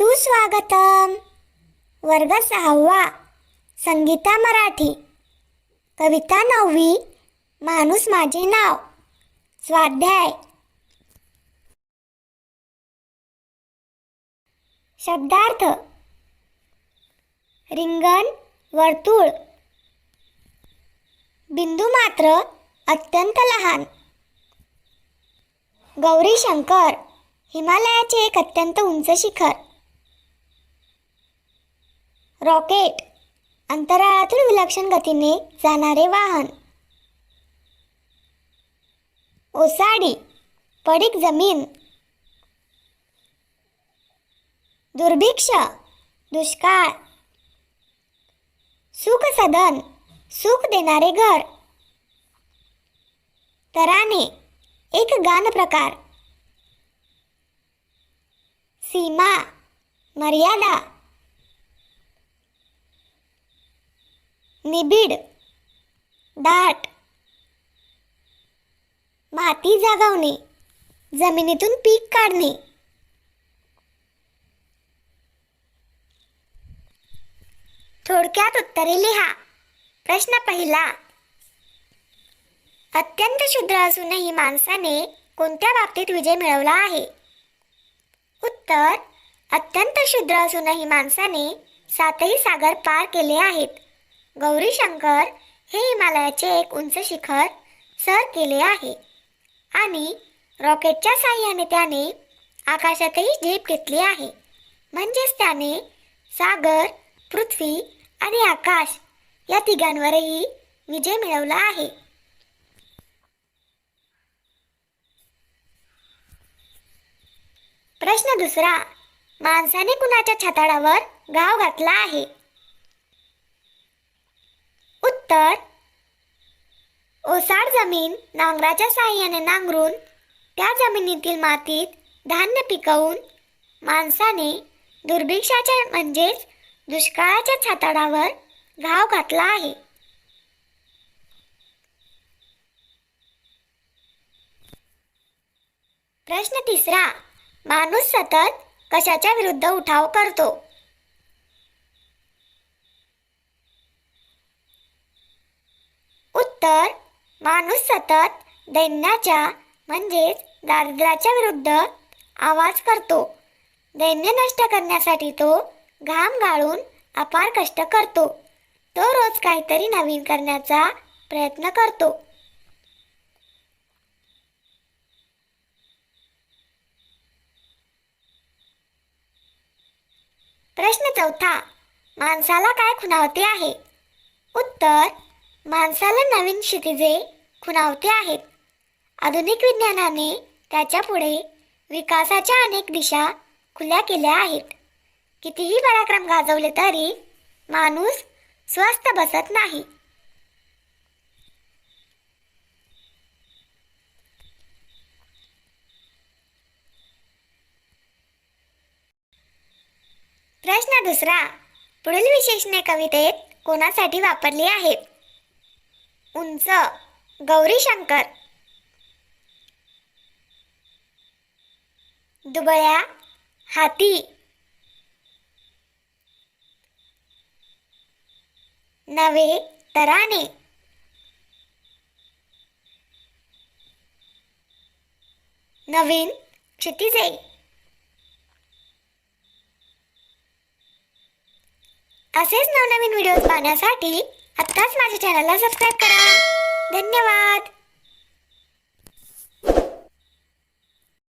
सुस्वागतम. वर्ग सहावा. संगीता मराठी. कविता नववी. माणूस माझे नाव. स्वाध्याय. शब्दार्थ. रिंगण वर्तुळ. बिंदू मात्र अत्यंत लहान. गौरी शंकर हिमालयाचे एक अत्यंत उंच शिखर. रॉकेट. अंतराळातून विलक्षण गतीने जाणारे वाहन. ओसाडी पडीक जमीन. दुर्भिक्ष दुष्काळ. सुख सदन सुख देणारे घर. तराने एक गान प्रकार. सीमा मर्यादा. निबिड दाट माती जागवणे जमिनीतून पीक काढणे. थोडक्यात उत्तरे लिहा. प्रश्न पहिला अत्यंत शुद्र असूनही माणसाने कोणत्या बाबतीत विजय मिळवला आहे? उत्तर अत्यंत शुद्र असूनही माणसाने सातही सागर पार केले आहेत. गौरी शंकर हे हिमालयाचे एक उंच शिखर सर केले आहे. आणि रॉकेटच्या साह्याने त्याने आकाशातही झेप घेतली आहे. म्हणजेच त्याने सागर पृथ्वी आणि आकाश या तिघांवरही विजय मिळवला आहे. प्रश्न दुसरा माणसाने कुणाच्या छाताडावर गाव घातला आहे? तर? ओसाड जमीन नांगराच्या साह्याने नांगरून त्या जमिनीतील मातीत धान्य पिकवून माणसाने दुर्भिक्षाच्या म्हणजेच दुष्काळाच्या छाताडावर घाव घातला आहे. प्रश्न तिसरा माणूस सतत कशाच्या विरुद्ध उठाव करतो? उत्तर माणूस सतत दैन्याच्या म्हणजेच दारिद्र्याच्या विरुद्ध आवाज करतो. दैन्य नष्ट करण्यासाठी तो घाम गाळून अपार कष्ट करतो. तो रोज काहीतरी नवीन करण्याचा प्रयत्न करतो. प्रश्न चौथा माणसाला काय खुणावते आहे? उत्तर माणसाला नवीन क्षितिजे खुणावते आहेत. आधुनिक विज्ञानाने त्याच्या पुढे विकासाच्या अनेक दिशा खुल्या केल्या आहेत. कितीही पराक्रम गाजवले तरी माणूस स्वस्थ बसत नाही. प्रश्न दुसरा. पुढील विशेषणे कवितेत कोणासाठी वापरली आहेत? उंच. गौरी शंकर. दुबळ्या. हाती. नवे. तराने. नवीन. क्षितिजे. असेच नवनवीन व्हिडिओज पाहण्यासाठी आत्ताच माझ्या चॅनलला सबस्क्राईब करा. धन्यवाद.